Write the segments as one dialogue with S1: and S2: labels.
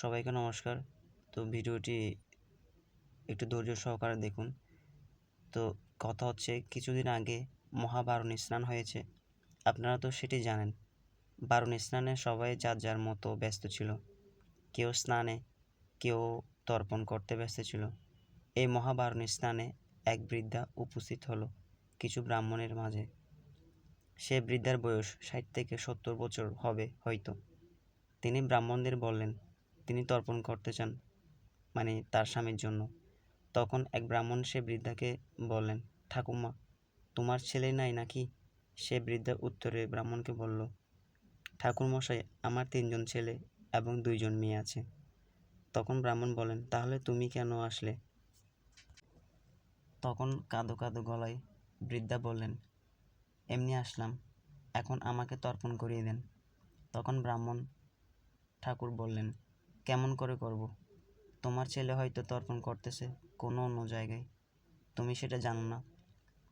S1: সবাইকে নমস্কার। তো ভিডিওটি একটু ধৈর্য সহকারে দেখুন। তো কথা হচ্ছে, কিছুদিন আগে মহাবারণী স্নান হয়েছে। আপনারা তো সেটি জানেন, বারণী স্নানে সবাই যার যার মতো ব্যস্ত ছিল। কেউ স্নানে, কেউ তর্পণ করতে ব্যস্ত ছিল। এই মহাবারণী স্নানে এক বৃদ্ধা উপস্থিত হলো কিছু ব্রাহ্মণের মাঝে। সে বৃদ্ধার বয়স ষাট থেকে সত্তর বছর হবে হয়তো। তিনি ব্রাহ্মণদের বললেন তিনি তর্পণ করতে চান মানে তার স্বামীর জন্য। তখন এক ব্রাহ্মণ সে বৃদ্ধাকে বললেন, ঠাকুমা, তোমার ছেলে নাই নাকি? সে বৃদ্ধা উত্তরে ব্রাহ্মণকে বলল, ঠাকুরমশাই, আমার তিনজন ছেলে এবং দুইজন মেয়ে আছে। তখন ব্রাহ্মণ বলেন, তাহলে তুমি কেন আসলে? তখন কাঁদো কাঁদো গলায় বৃদ্ধা বললেন, এমনি আসলাম, এখন আমাকে তর্পণ করিয়ে দেন। তখন ব্রাহ্মণ ঠাকুর বললেন কেমন করে করব? তোমার ছেলে হয়তো তর্পণ করতেছে কোনো অন্য জায়গায়। তুমি সেটা জানো না,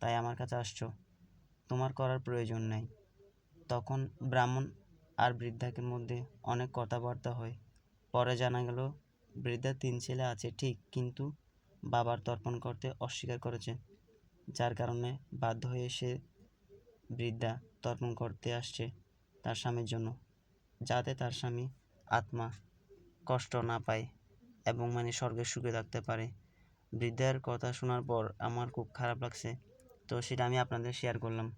S1: তাই আমার কাছে আসছো। তোমার করার প্রয়োজন নেই। তখন ব্রাহ্মণ আর বৃদ্ধাকে মধ্যে অনেক কথাবার্তা হয়। পরে জানা গেল বৃদ্ধার তিন ছেলে আছে, ঠিক, কিন্তু বাবার তর্পণ করতে অস্বীকার করেছে। যার কারণে বাধ্য হয়ে সে বৃদ্ধা তর্পণ করতে আসছে তার স্বামীর জন্য, যাতে তার স্বামী আত্মা কষ্ট না পায় এবং মানে স্বর্গের সুখে থাকতে পারে। বৃদ্ধার কথা শোনার পর আমার খুব খারাপ লাগছে। তো সেটা আমি আপনাদের শেয়ার করলাম।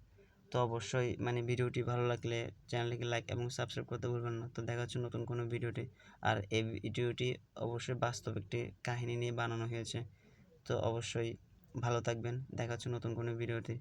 S1: তো অবশ্যই মানে ভিডিওটি ভালো লাগলে চ্যানেলটিকে লাইক এবং সাবস্ক্রাইব করতে ভুলবেন না। তো দেখা হচ্ছে নতুন কোনো ভিডিওটি আর এই ভিডিওটি অবশ্যই বাস্তব একটি কাহিনী নিয়ে বানানো হয়েছে। তো অবশ্যই ভালো থাকবেন। দেখা হচ্ছে নতুন কোনো ভিডিওতে।